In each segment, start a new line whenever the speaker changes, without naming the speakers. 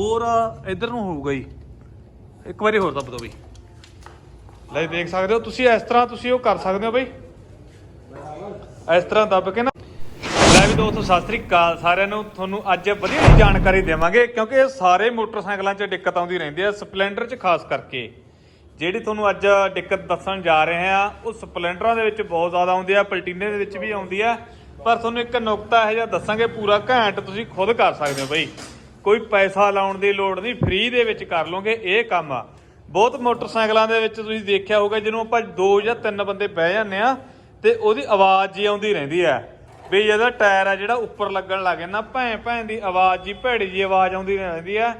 ਹੋਰ ਇਧਰ ਨੂੰ ਹੋਊਗਾ ਜੀ। ਇੱਕ ਵਾਰੀ ਹੋਰ ਦੱਬ ਦਿਓ ਬਈ। ਲੈ ਦੇਖ ਸਕਦੇ ਹੋ ਤੁਸੀਂ ਇਸ ਤਰ੍ਹਾਂ ਤੁਸੀਂ ਉਹ ਕਰ ਸਕਦੇ ਹੋ ਬਈ। ਇਸ ਤਰ੍ਹਾਂ ਦੱਬ ਕੇ ਨਾ। ਲੈ ਵੀ ਦੋਸਤੋ, ਸਤਿ ਸ੍ਰੀ ਅਕਾਲ ਸਾਰਿਆਂ ਨੂੰ। ਤੁਹਾਨੂੰ ਅੱਜ ਵਧੀਆ ਜਿਹੀ ਜਾਣਕਾਰੀ ਦੇਵਾਂਗੇ, ਕਿਉਂਕਿ ਇਹ ਸਾਰੇ ਮੋਟਰਸਾਈਕਲਾਂ 'ਚ ਦਿੱਕਤ ਆਉਂਦੀ ਰਹਿੰਦੀ ਹੈ ਸਪਲੈਂਡਰ 'ਚ, ਖਾਸ ਕਰਕੇ। ਜਿਹੜੀ ਤੁਹਾਨੂੰ ਅੱਜ ਦਿੱਕਤ ਦੱਸਣ ਜਾ ਰਹੇ ਆ ਉਹ ਸਪਲੈਂਡਰਾਂ ਦੇ ਵਿੱਚ ਬਹੁਤ ਜ਼ਿਆਦਾ ਆਉਂਦੀ ਆ ਪਲਟੀਨੇ ਦੇ ਵਿੱਚ ਵੀ ਆਉਂਦੀ ਆ ਪਰ ਤੁਹਾਨੂੰ ਇੱਕ ਨੁਕਤਾ ਇਹੋ ਜਿਹਾ ਦੱਸਾਂਗੇ, ਪੂਰਾ ਘੈਂਟ ਤੁਸੀਂ ਖੁਦ ਕਰ ਸਕਦੇ ਹੋ ਬਈ। ਕੋਈ ਪੈਸਾ ਲਾਉਣ ਦੀ ਲੋੜ ਨਹੀਂ ਫ੍ਰੀ ਦੇ ਵਿੱਚ ਕਰ ਲਓਗੇ, ਇਹ ਕੰਮ ਆ। ਬਹੁਤ ਮੋਟਰਸਾਈਕਲਾਂ ਦੇ ਵਿੱਚ ਤੁਸੀਂ ਦੇਖਿਆ ਹੋਊਗਾ, ਜਿਹਨੂੰ ਆਪਾਂ ਦੋ ਜਾਂ ਤਿੰਨ ਬੰਦੇ ਬਹਿ ਜਾਂਦੇ ਆ, ਤੇ ਉਹਦੀ ਆਵਾਜ਼ ਜੀ ਆਉਂਦੀ ਰਹਿੰਦੀ ਆ। ਵੀ ਇਹਦਾ ਟਾਇਰ ਆ ਜਿਹੜਾ ਉੱਪਰ ਲੱਗਣ ਲੱਗ ਜਾਂਦਾ, ਭੈਂ ਭੈਂ ਦੀ ਆਵਾਜ਼ ਜੀ, ਭੈੜੀ ਜੀ ਆਵਾਜ਼ ਆਉਂਦੀ ਰਹਿੰਦੀ ਆ।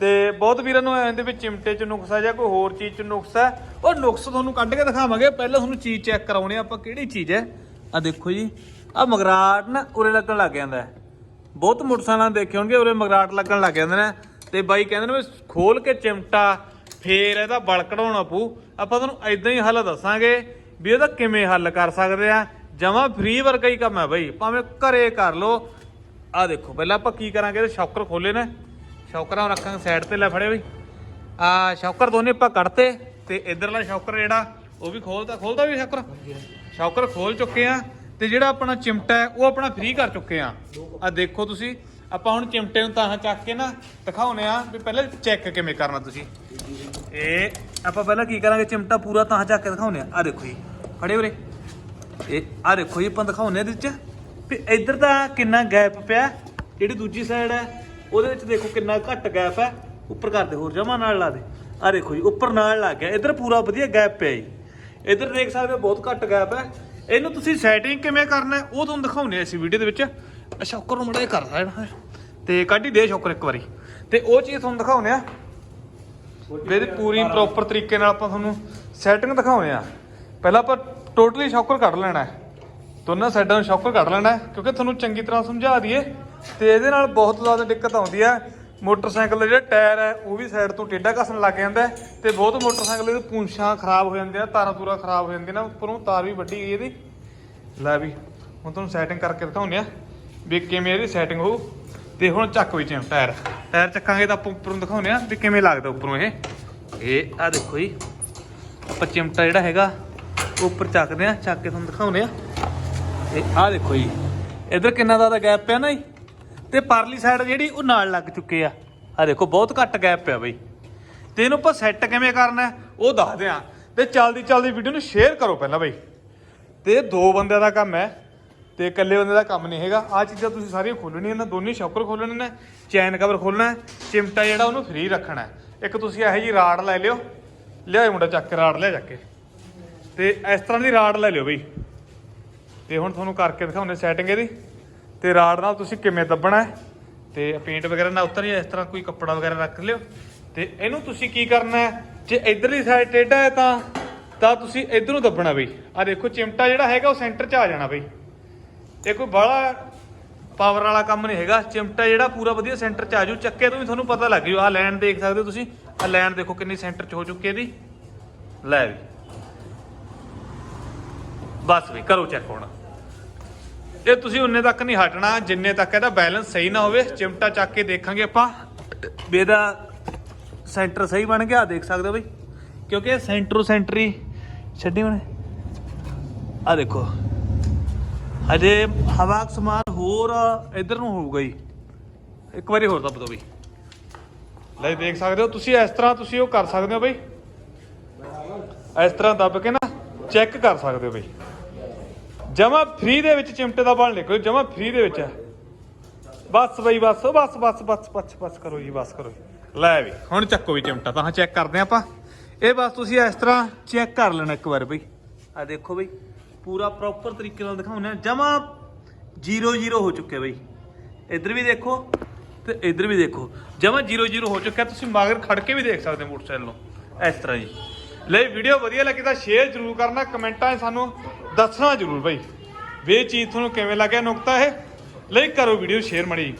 ਤੇ ਬਹੁਤ ਵੀਰਾਂ ਨੂੰ ਇਹਦੇ ਵਿੱਚ ਚਿਮਟੇ 'ਚ ਨੁਕਸ ਆ ਜਾਂ ਕੋਈ ਹੋਰ ਚੀਜ਼ 'ਚ ਨੁਕਸ ਆ, ਉਹ ਨੁਕਸ ਤੁਹਾਨੂੰ ਕੱਢ ਕੇ ਦਿਖਾਵਾਂਗੇ। ਪਹਿਲਾਂ ਤੁਹਾਨੂੰ ਚੀਜ਼ ਚੈੱਕ ਕਰਾਉਣੀ ਆਪਾਂ ਕਿਹੜੀ ਚੀਜ਼ ਹੈ? ਆ ਦੇਖੋ ਜੀ ਆ ਮਗਰਾਟ ਨਾ ਉਰੇ ਲੱਗਣ ਲੱਗ ਜਾਂਦਾ ਹੈ। ਬਹੁਤ ਮੋਟਰਸਾਈਕਲਾਂ ਦੇਖੇ ਹੋਣਗੇ ਉਰੇ ਮਗਰਾਟ ਲੱਗਣ ਲੱਗ ਜਾਂਦੇ ਨੇ। ਤੇ ਬਾਈ ਕਹਿੰਦੇ ਨੇ ਵੀ ਖੋਲ ਕੇ ਚਿਮਟਾ ਫੇਰ ਇਹਦਾ ਬਲ ਕਢਾਉਣਾ ਪਊ। ਆਪਾਂ ਤੁਹਾਨੂੰ ਐਦਾਂ ਹੀ ਹੱਲ ਦੱਸਾਂਗੇ ਵੀ ਇਹਦਾ ਕਿਵੇਂ ਹੱਲ ਕਰ ਸਕਦੇ ਆ। ਜਮਾ ਫ੍ਰੀ ਵਰਗਾ ਹੀ ਕੰਮ ਹੈ ਬਾਈ ਭਾਵੇਂ ਘਰੇ ਕਰ ਲਓ। ਆ ਦੇਖੋ ਪਹਿਲਾਂ ਆਪਾਂ ਕੀ ਕਰਾਂਗੇ ਇਹਦੇ ਸ਼ੌਕਰ ਖੋਲੇ ਨੇ। ਸ਼ੌਕਰਾਂ ਰੱਖਾਂਗੇ ਸਾਈਡ ਤੇ ਲੈ ਫੜੇ ਬਈ। ਆ ਸ਼ੌਕਰ ਦੋਨੇ ਆਪਾਂ ਕੱਢਤੇ ਤੇ ਇਧਰਲਾ ਸ਼ੌਕਰ ਜਿਹੜਾ ਉਹ ਵੀ ਖੋਲਦਾ ਖੋਲਦਾ ਵੀ ਸ਼ੌਕਰ? ਸ਼ੌਕਰ ਖੋਲ ਚੁੱਕੇ ਆ। ਤੇ ਜਿਹੜਾ ਆਪਣਾ ਚਿਮਟਾ ਹੈ, ਉਹ ਆਪਣਾ ਫ੍ਰੀ ਕਰ ਚੁੱਕੇ ਆ ਆ ਦੇਖੋ ਤੁਸੀਂ, ਆਪਾਂ ਹੁਣ ਚਿਮਟੇ ਨੂੰ ਤਾਂ ਚੱਕ ਕੇ ਨਾ ਦਿਖਾਉਨੇ ਆ ਵੀ ਪਹਿਲਾਂ ਚੈੱਕ ਕਿਵੇਂ ਕਰਨਾ ਤੁਸੀਂ। ਇਹ ਆਪਾਂ ਪਹਿਲਾਂ ਕੀ ਕਰਾਂਗੇ, ਚਿਮਟਾ ਪੂਰਾ ਤਾਂ ਚੱਕ ਕੇ ਦਿਖਾਉਨੇ ਆ ਆ ਦੇਖੋ ਜੀ, ਖੜੇ ਉਰੇ ਇਹ ਆ ਦੇਖੋ ਜੀ, ਆਪਾਂ ਦਿਖਾਉਨੇ ਇਹਦੇ ਵਿੱਚ। ਵੀ ਇੱਧਰ ਤਾਂ ਕਿੰਨਾ ਗੈਪ ਪਿਆ, ਜਿਹੜੀ ਦੂਜੀ ਸਾਈਡ ਹੈ, ਉਹਦੇ ਵਿੱਚ ਦੇਖੋ ਕਿੰਨਾ ਘੱਟ ਗੈਪ ਹੈ। ਉੱਪਰ ਕਰਦੇ ਹੋਰ ਜਮਾ ਨਾਲ ਲਾ ਦੇ। ਆ ਦੇਖੋ ਜੀ, ਉੱਪਰ ਨਾਲ ਲੱਗ ਗਿਆ। ਇੱਧਰ ਪੂਰਾ ਵਧੀਆ ਗੈਪ ਪਿਆ ਜੀ। ਇੱਧਰ ਦੇਖ ਸਕਦੇ ਹੋ, ਬਹੁਤ ਘੱਟ ਗੈਪ ਹੈ। ਇਹਨੂੰ ਤੁਸੀਂ ਸੈਟਿੰਗ ਕਿਵੇਂ ਕਰਨਾ ਉਹ ਤੁਹਾਨੂੰ ਦਿਖਾਉਨੇ ਆ ਇਸ ਵੀਡੀਓ ਦੇ ਵਿੱਚ। ਅੱਛਾ ਉੱਕਰ ਨੂੰ ਮੜਾ ਕਰ ਲੈਣਾ ਤੇ ਕੱਢ ਹੀ ਦੇ ਸ਼ੌਕਰ ਇੱਕ ਵਾਰੀ। ਤੇ ਉਹ ਚੀਜ਼ ਤੁਹਾਨੂੰ ਦਿਖਾਉਨੇ ਆ ਵੀ ਇਹਦੀ ਪੂਰੀ ਪ੍ਰੋਪਰ ਤਰੀਕੇ ਨਾਲ ਆਪਾਂ ਤੁਹਾਨੂੰ ਸੈਟਿੰਗ ਦਿਖਾਉਨੇ ਆ ਪਹਿਲਾਂ ਆਪਾਂ ਟੋਟਲੀ ਸ਼ੌਕਰ ਕੱਢ ਲੈਣਾ ਦੋਨਾਂ ਸਾਈਡਾਂ ਨੂੰ ਸ਼ੌਕਰ ਕੱਢ ਲੈਣਾ ਕਿਉਂਕਿ ਤੁਹਾਨੂੰ ਚੰਗੀ ਤਰ੍ਹਾਂ ਸਮਝਾ ਦਈਏ। ਤੇ ਇਹਦੇ ਨਾਲ ਬਹੁਤ ਜ਼ਿਆਦਾ ਦਿੱਕਤ ਆਉਂਦੀ ਹੈ। ਮੋਟਰਸਾਈਕਲ ਦਾ ਜਿਹੜਾ ਟਾਇਰ ਹੈ ਉਹ ਵੀ ਸਾਈਡ ਤੋਂ ਟੇਢਾ ਘਸਣ ਲੱਗ ਜਾਂਦਾ ਹੈ ਤੇ ਬਹੁਤ ਮੋਟਰਸਾਈਕਲ ਦੇ ਪੂੰਛਾਂ ਖਰਾਬ ਹੋ ਜਾਂਦੀਆਂ ਤਾਰਾਂ ਤੂਰਾ ਖਰਾਬ ਹੋ ਜਾਂਦੀਆਂ ਨਾ, ਉੱਪਰੋਂ ਤਾਰ ਵੀ ਵੱਡੀ ਗਈ ਇਹਦੀ। ਲੈ ਵੀ, ਹੁਣ ਤੁਹਾਨੂੰ ਸੈਟਿੰਗ ਕਰਕੇ ਦਿਖਾਉਂਦੇ ਆ ਵੀ ਕਿਵੇਂ ਇਹਦੀ ਸੈਟਿੰਗ ਹੋਊ। ਤੇ ਹੁਣ ਚੱਕ ਵੀ ਚਿਮ ਟਾਇਰ। ਟਾਇਰ ਚੱਕਾਂਗੇ ਤਾਂ ਆਪਾਂ ਉੱਪਰੋਂ ਦਿਖਾਉਂਦੇ ਆ ਵੀ ਕਿਵੇਂ ਲੱਗਦਾ ਉੱਪਰੋਂ ਇਹ। ਇਹ ਆ ਦੇਖੋ ਜੀ, ਆਪਾਂ ਚਿਮਟਾ ਜਿਹੜਾ ਹੈਗਾ ਉੱਪਰ ਚੱਕਦੇ ਆ, ਚੱਕ ਕੇ ਤੁਹਾਨੂੰ ਦਿਖਾਉਂਦੇ ਆ। ਇਹ ਆ ਦੇਖੋ ਜੀ, ਇਧਰ ਕਿੰਨਾ ਜ਼ਿਆਦਾ ਗੈਪ ਪਿਆ ਨਾ ਜੀ। ਤੇ ਪਰਲੀ ਸਾਈਡ ਜਿਹੜੀ ਉਹ ਨਾਲ ਲੱਗ ਚੁੱਕੇ ਆ। ਆ ਦੇਖੋ, ਬਹੁਤ ਘੱਟ ਗੈਪ ਪਿਆ ਬਈ। ਤੇ ਇਹਨੂੰ ਆਪਾਂ ਸੈੱਟ ਕਿਵੇਂ ਕਰਨਾ ਉਹ ਦੱਸਦੇ ਆ ਤੇ ਚੱਲਦੀ ਚੱਲਦੀ ਵੀਡੀਓ ਨੂੰ ਸ਼ੇਅਰ ਕਰੋ ਪਹਿਲਾਂ ਬਈ। ਤੇ ਦੋ ਬੰਦਿਆਂ ਦਾ ਕੰਮ ਹੈ, ਤੇ ਇਕੱਲੇ ਬੰਦੇ ਦਾ ਕੰਮ ਨਹੀਂ ਹੈਗਾ। ਆ ਚੀਜ਼ਾਂ ਤੁਸੀਂ ਸਾਰੀਆਂ ਖੋਲਣੀਆਂ ਨੇ, ਦੋਨੇ ਸ਼ੌਕਰ ਖੋਲਣੇ ਨੇ ਚੈਨ ਕਵਰ ਖੋਲਣਾ ਹੈ, ਚਿਮਟਾ ਜਿਹੜਾ ਉਹਨੂੰ ਫ੍ਰੀ ਰੱਖਣਾ ਇੱਕ ਤੁਸੀਂ ਇਹੋ ਜੀ ਰਾੜ ਲੈ ਲਿਓ। ਲਿਆਓ ਮੁੰਡਾ, ਚੱਕ ਕੇ ਰਾੜ, ਲਿਆ ਚੱਕ ਕੇ। ਤੇ ਇਸ ਤਰ੍ਹਾਂ ਦੀ ਰਾੜ ਲੈ ਲਿਓ ਬਈ। ਤੇ ਹੁਣ ਤੁਹਾਨੂੰ ਕਰਕੇ ਦਿਖਾਉਂਦੇ ਸੈਟਿੰਗ ਇਹਦੀ। ਤੇ ਰਾੜ ਨਾਲ ਤੁਸੀਂ ਕਿਵੇਂ ਦੱਬਣਾ ਹੈ? ਤੇ ਪੇਂਟ ਵਗੈਰਾ ਨਾ ਉਤਰ ਜਾਂ ਇਸ ਤਰ੍ਹਾਂ ਕੋਈ ਕੱਪੜਾ ਵਗੈਰਾ ਰੱਖ ਲਿਓ। ਤੇ ਇਹਨੂੰ ਤੁਸੀਂ ਕੀ ਕਰਨਾ ਹੈ? ਜੇ ਇਧਰਲੀ ਸਾਈਡ ਟੇਢਾ ਹੈ ਤਾਂ ਤਾਂ ਤੁਸੀਂ ਇਧਰੋਂ ਦੱਬਣਾ ਬਈ। ਆ ਦੇਖੋ, ਚਿਮਟਾ ਜਿਹੜਾ ਹੈਗਾ ਉਹ ਸੈਂਟਰ 'ਚ ਆ ਜਾਣਾ ਬਈ। ਇਹ ਕੋਈ ਬਾਹਲਾ ਪਾਵਰ ਵਾਲਾ ਕੰਮ ਨਹੀਂ ਹੈਗਾ। ਚਿਮਟਾ ਜਿਹੜਾ ਪੂਰਾ ਵਧੀਆ ਸੈਂਟਰ 'ਚ ਆ ਜੂ ਚੱਕੇ ਤੋਂ ਵੀ ਤੁਹਾਨੂੰ ਪਤਾ ਲੱਗ ਜੂ ਆਹ ਲਾਈਨ ਦੇਖ ਸਕਦੇ ਹੋ ਤੁਸੀਂ। ਆਹ ਲਾਈਨ ਦੇਖੋ ਕਿੰਨੀ ਸੈਂਟਰ 'ਚ ਹੋ ਚੁੱਕੀ ਹੈ ਇਹਦੀ। ਲੈ ਵੀ। ਬਸ ਵੀ ਕਰੋ ਚੈੱਕ ਹੁਣ। ਇਹ ਤੁਸੀਂ ਉਨੇ ਤੱਕ ਨਹੀਂ ਹਟਣਾ, ਜਿੰਨੇ ਤੱਕ ਇਹਦਾ ਬੈਲੈਂਸ ਸਹੀ ਨਾ ਹੋਵੇ, ਚਿਮਟਾ ਚੱਕ ਕੇ ਦੇਖਾਂਗੇ ਆਪਾਂ। ਵੀ ਇਹਦਾ ਸੈਂਟਰ ਸਹੀ ਬਣ ਗਿਆ ਦੇਖ ਸਕਦੇ ਹੋ ਬਈ। ਕਿਉਂਕਿ ਇਹ ਸੈਂਟਰੋ ਸੈਂਟਰੀ ਛੱਡੀ ਬਣੇ ਆ ਦੇਖੋ। ਅਜੇ ਹਵਾ ਸਮਾਨ ਹੋਰ ਇਧਰ ਨੂੰ ਹੋਊਗਾ ਜੀ। ਇੱਕ ਵਾਰੀ ਹੋਰ ਦੱਬ ਦੋ ਬਈ। ਲੈ ਦੇਖ ਸਕਦੇ ਹੋ, ਤੁਸੀਂ ਇਸ ਤਰ੍ਹਾਂ ਤੁਸੀਂ ਉਹ ਕਰ ਸਕਦੇ ਹੋ ਬਈ। ਇਸ ਤਰ੍ਹਾਂ ਦੱਬ ਕੇ ਨਾ ਚੈੱਕ ਕਰ ਸਕਦੇ ਹੋ ਬਈ। ਜਮਾ ਫ੍ਰੀ ਦੇ ਵਿੱਚ ਚਿਮਟੇ ਦਾ ਬਣ ਲਿਖੋ ਜਮਾ ਫ੍ਰੀ ਦੇ ਵਿੱਚ ਹੈ। ਬਸ ਬਈ, ਬਸ ਬਸ ਬਸ ਬਸ ਬਸ ਬਸ ਕਰੋ ਜੀ, ਬਸ ਕਰੋ ਜੀ। ਲੈ ਵੀ, ਹੁਣ ਚੱਕੋ ਵੀ ਚਿਮਟਾ, ਤਾਂ ਚੈੱਕ ਕਰਦੇ ਆਪਾਂ। ਇਹ ਬਸ ਤੁਸੀਂ ਇਸ ਤਰ੍ਹਾਂ ਚੈੱਕ ਕਰ ਲੈਣਾ ਇੱਕ ਵਾਰ ਬਈ। ਆ ਦੇਖੋ ਬਈ, ਪੂਰਾ ਪ੍ਰੋਪਰ ਤਰੀਕੇ ਨਾਲ ਦਿਖਾਉਂਦੇ ਆ ਜਮਾ 0-0 ਹੋ ਚੁੱਕਿਆ ਬਈ। ਇੱਧਰ ਵੀ ਦੇਖੋ ਤੇ ਇੱਧਰ ਵੀ ਦੇਖੋ। ਜਮਾ 0-0 ਹੋ ਚੁੱਕਿਆ, ਤੁਸੀਂ ਮਗਰ ਖੜ ਕੇ ਵੀ ਦੇਖ ਸਕਦੇ ਹੋ ਮੋਟਰਸਾਈਕਲ ਨੂੰ। ਇਸ ਤਰ੍ਹਾਂ ਜੀ। ਲਈ ਵੀਡੀਓ ਵਧੀਆ ਲੱਗੀ ਤਾਂ ਸ਼ੇਅਰ ਜ਼ਰੂਰ ਕਰਨਾ, ਕਮੈਂਟਾਂ 'ਚ ਸਾਨੂੰ ਦੱਸਣਾ ਜ਼ਰੂਰ ਬਈ ਵੀ ਇਹ ਚੀਜ਼ ਤੁਹਾਨੂੰ ਕਿਵੇਂ ਲੱਗਿਆ ਨੁਕਤਾ ਇਹ। ਲਈ ਕਰੋ ਵੀਡੀਓ ਸ਼ੇਅਰ ਮੜੀ